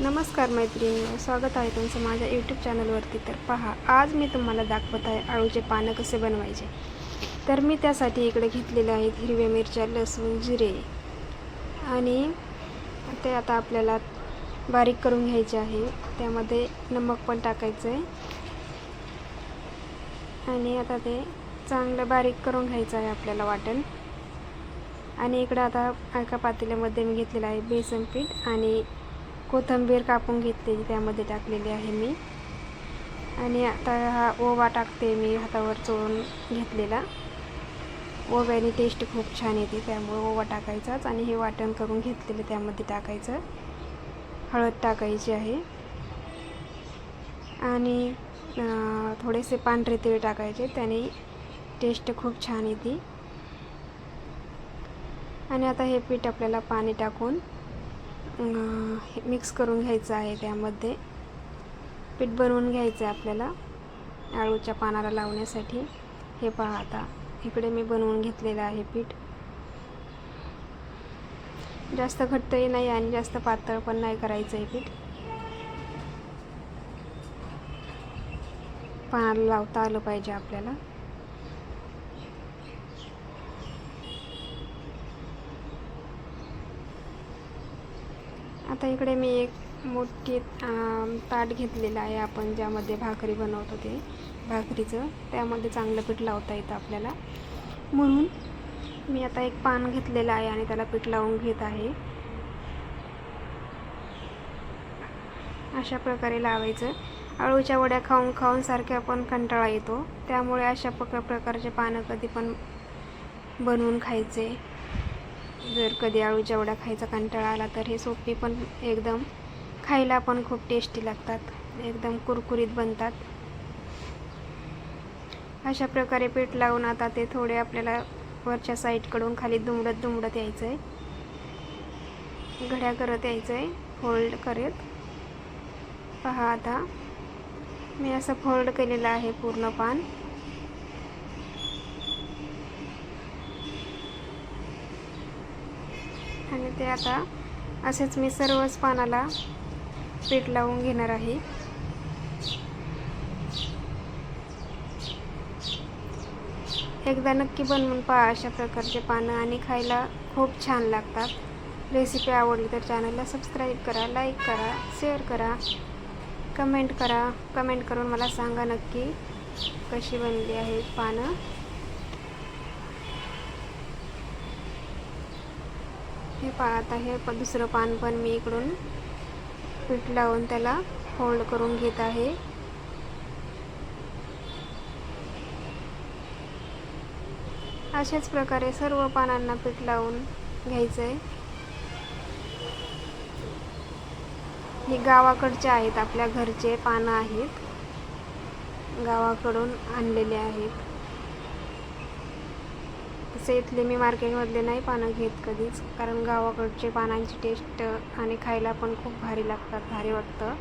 नमस्कार मैत्रिणी स्वागत आहे तुमचं माझ्या यूट्यूब चॅनलवरती तर पहा आज मी तुम्हाला दाखवत आहे आळूचे पानं कसे बनवायचे. तर मी त्यासाठी इकडे घेतलेले आहेत हिरव्या मिरच्या लसूण जिरे. आणि ते आता आपल्याला बारीक करून घ्यायचे आहे. त्यामध्ये नमक पण टाकायचं आहे आणि आता ते चांगलं बारीक करून घ्यायचं आहे आपल्याला वाटण. आणि इकडं आता एका पातेल्यामध्ये मी घेतलेलं आहे बेसन पीठ आणि कोथिंबीर कापून घेतलेली त्यामध्ये टाकलेली आहे मी. आणि आता हा ओवा टाकते मी हातावर चोळून घेतलेला. ओव्याने टेस्ट खूप छान येते त्यामुळे ओवा टाकायचाच आणि हे वाटण करून घेतलेलं त्यामध्ये टाकायचं. हळद टाकायची आहे. आणि थोडेसे पांढरे तीळ टाकायचे त्याने टेस्ट खूप छान येते. आणि आता हे पीठ आपल्याला पाणी टाकून मिक्स करून घ्यायचं आहे त्यामध्ये. पीठ बनवून घ्यायचं आहे आपल्याला आळूच्या पानाला लावण्यासाठी. हे पहा आता इकडे मी बनवून घेतलेलं आहे पीठ. जास्त घट्टही नाही आणि जास्त पातळ पण नाही करायचं आहे पीठ. पानाला लावता आलं पाहिजे आपल्याला. आता इकडे मी एक मोठी ताट घेतलेलं आहे आपण ज्यामध्ये भाकरी बनवतो ते भाकरीचं. त्यामध्ये चांगलं पीठ लावता येतं आपल्याला. म्हणून मी आता एक पान घेतलेलं आहे आणि त्याला पीठ लावून घेत आहे. अशा प्रकारे लावायचं. अळूच्या वड्या खाऊन खाऊन सारख्या आपण कंटाळा येतो. त्यामुळे अशा प्रकारचे पानं कधी पण बनवून खायचे. जर कधी आळूच्या वड्या खायचा कंटाळा आला तर हे सोपे पण एकदम खायला पण खूप टेस्टी लागतात. एकदम कुरकुरीत बनतात. अशा प्रकारे पीठ लावून आता ते थोडे आपल्याला वरच्या साईडकडून खाली दुमडत दुमडत यायचं आहे घड्या करत यायचं आहे फोल्ड करत. पहा आता. मी असं फोल्ड केलेलं आहे पूर्ण पान. आणि ते आता असेच मी सर्वच पानाला पीठ लावून घेणार आहे. एकदा नक्की बनवून पहा अशा प्रकारचे पानं आणि खायला खूप छान लागतात. रेसिपी आवडली तर चॅनलला सबस्क्राईब करा लाईक करा शेअर करा कमेंट करा. कमेंट करून मला सांगा नक्की कशी बनली आहे पानं. हे पा आता हे प दुसरं पान पण मी इकडून पीठ लावून त्याला फोल्ड करून घेत आहे. अशाच प्रकारे सर्व पानांना पीठ लावून घ्यायचं आहे हे गावाकडचे आहेत आपल्या घरचे पानं आहेत. गावाकडून आणलेले आहेत. तसे इथले मी मार्केटमधले नाही पानं घेत कधीच. कारण गावाकडचे पानांची टेस्ट आणि खायला पण खूप भारी लागतात भारी वाटतं.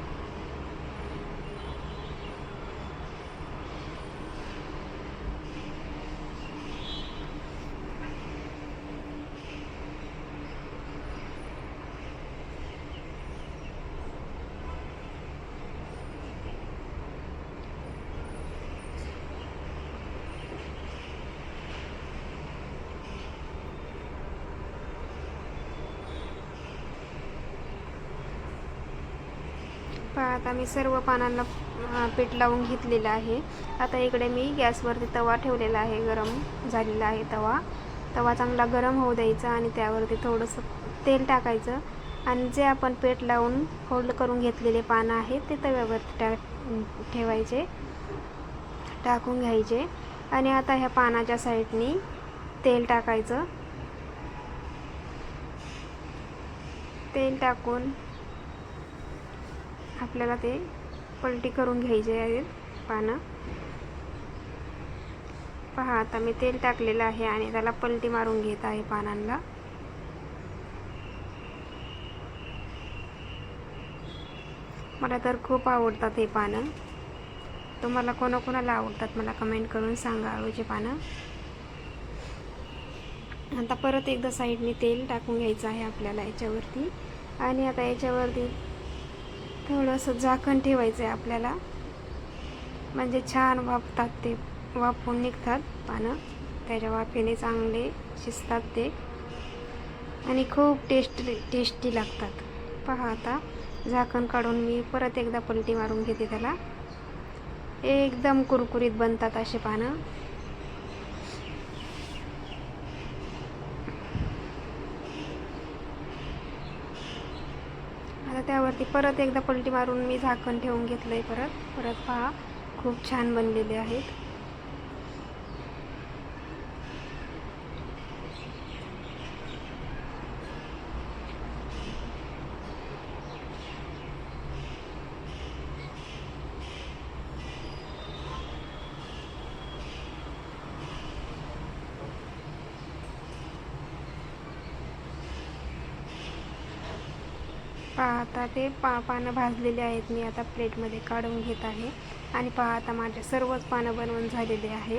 पहा आता मी सर्व पानांना पीठ लावून घेतलेलं आहे. आता इकडे मी गॅसवरती तवा ठेवलेला आहे गरम झालेला आहे तवा. तवा चांगला गरम होऊ द्यायचा आणि त्यावरती थोडंसं तेल टाकायचं. आणि जे आपण पेठ लावून फोल्ड करून घेतलेले पानं आहेत ते तव्यावरती टा ठेवायचे टाकून घ्यायचे. आणि आता ह्या पानाच्या साईडनी तेल टाकायचं. तेल टाकून आपल्याला ते पलटी करून घ्यायचे आहेत पानं. पहा आता मी तेल टाकलेलं आहे आणि त्याला पलटी मारून घेत आहे पानांना मला तर खूप आवडतात हे पानं. तुम्हाला कोणाकोणाला आवडतात मला कमेंट करून सांगा आळूचे पानं. आता परत एकदा साईडने तेल टाकून घ्यायचं आहे आपल्याला याच्यावरती. आणि आता याच्यावरती थोडंसं झाकण ठेवायचं आहे आपल्याला. म्हणजे छान वाफतात ते वाफून निघतात पानं. त्याच्या वाफेने चांगले शिजतात ते. आणि खूप टेस्ट टेस्टी लागतात. पहा आता झाकण काढून मी परत एकदा पलटी मारून घेते त्याला. एकदम कुरकुरीत बनतात असे पानं. आता त्यावरती परत एकदा पलटी मारून मी झाकण ठेवून घेतलं आहे परत. परत पहा खूप छान बनलेले आहेत. पहा आता ते पा पानं भाजलेले आहेत. मी आता प्लेटमध्ये काढून घेत आहे. आणि पहा आता माझे सर्वच पानं बनवून झालेले आहे.